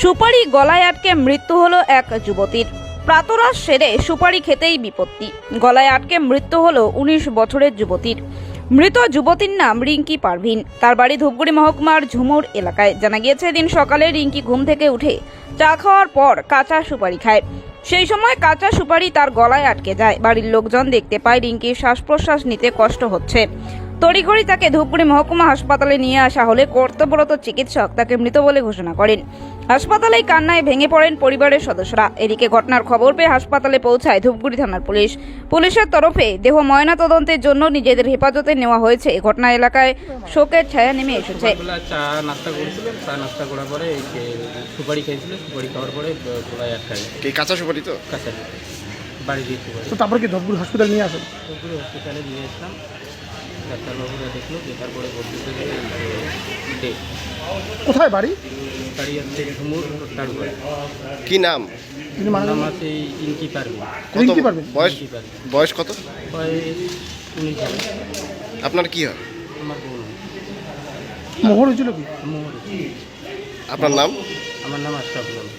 সুপারি গলায় আটকে মৃত্যু হলো এক যুবতীর। প্রাতরাশ সেরে সুপারি খেতেই বিপত্তি। গলায় আটকে মৃত্যু হলো উনিশ বছরের যুবতীর। মৃত যুবতীর নাম রিঙ্কি পারভিন। তার বাড়ি ধূপগুড়ি মহকুমার ঝুমুর এলাকায়। জানা গিয়েছে দিন সকালে রিঙ্কি ঘুম থেকে উঠে চা খাওয়ার পর কাঁচা সুপারি খায়। সেই সময় কাঁচা সুপারি তার গলায় আটকে যায়। বাড়ির লোকজন দেখতে পায় রিঙ্কির শ্বাস প্রশ্বাস নিতে কষ্ট হচ্ছে। তড়িঘড়ি তাকে ধূপগুড়ি মহকুমা হাসপাতালে নিয়ে আসা হলে কর্তব্যরত চিকিৎসক তাকে মৃত বলে ঘোষণা করেন। হাসপাতালেই কান্নায় ভেঙে পড়েন পরিবারের সদস্যরা। এদিকে ঘটনার খবর পেয়ে হাসপাতালে পৌঁছায় ধূপগুড়ি থানার পুলিশ। পুলিশের তরফে দেহ ময়না তদন্তের জন্য নিজেদের হেফাজতে নেওয়া হয়েছে। ঘটনা এলাকায় শোকের ছায়া নেমে এসেছে। চা নাস্তা করেছিলেন চা নাস্তা করার পরে সুপারি খেয়েছিল সুপারি খাওয়ার পরে গলায় আটকা কাঁচা সুপারি তো? কাছে বাড়ি দিয়ে তো তারপর কি ধূপগুড়ি হসপিটাল নিয়ে আসেন? পুরো হসপিটালে নিয়ে আসলাম। ডাক্তারবাবুরা দেখল যে ডে কোথায় বাড়ি? বাড়ি হচ্ছে ঝুমুর তারপরে কি নাম? তিনি মারা নাম আছে ইনকি পারবি বয়স ইনকি পারবি বয়স কত? উনিশ আপনার কি হয়? আমার বোন মোহর হয়েছিল কি? মোহর আপনার নাম? আমার নাম আশরাফুল আলম।